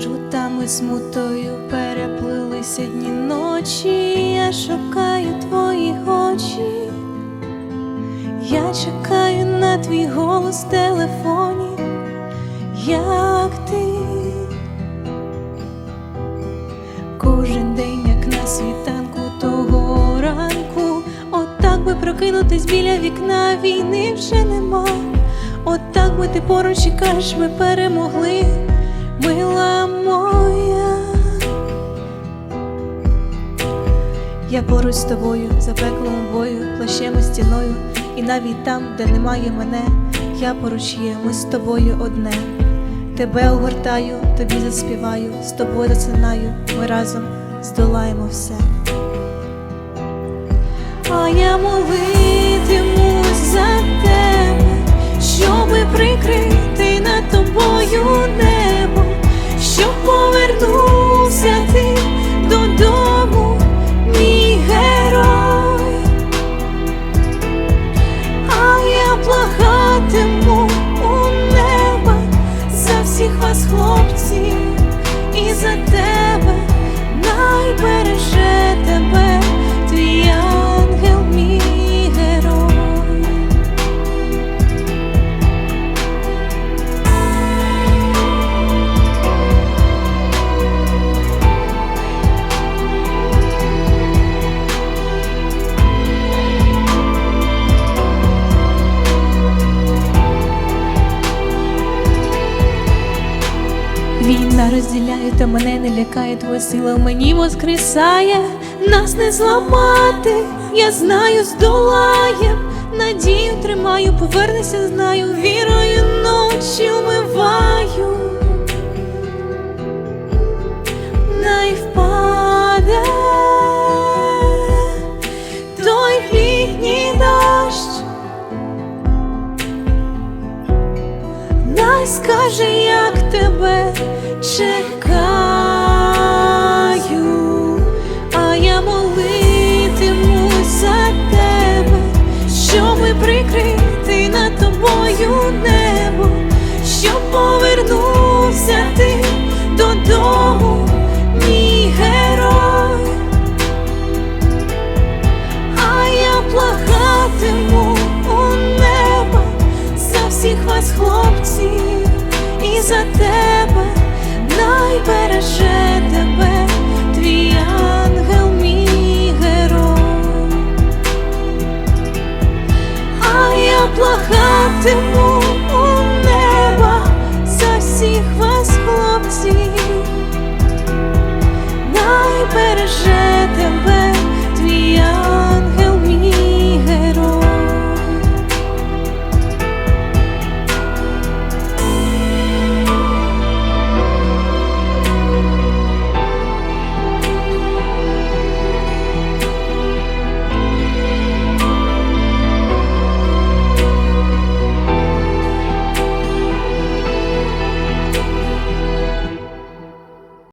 жутами смутою переплилися дні ночі, я шукаю твої очі, я чекаю на твій голос в телефоні, як ти. Кожен день, як на світанку того ранку, отак би прокинутись біля вікна війни вже нема. Отак би ти поруч і кажеш, ми перемогли, мила Я поруч з тобою, за пеклом бою, плащем і стіною, і навіть там, де немає мене, я поруч є, ми з тобою одне. Тебе огортаю, тобі заспіваю, з тобою засинаю, ми разом здолаємо все. А я молитимусь і за Війна розділяє, та мене не лякає, твоя сила. Мені воскресає, нас не зламати, я знаю, здолаєм, надію тримаю, повернися, знаю, вірою ночі умиваю. Най скаже, як тебе чекаю, герой. А я благатиму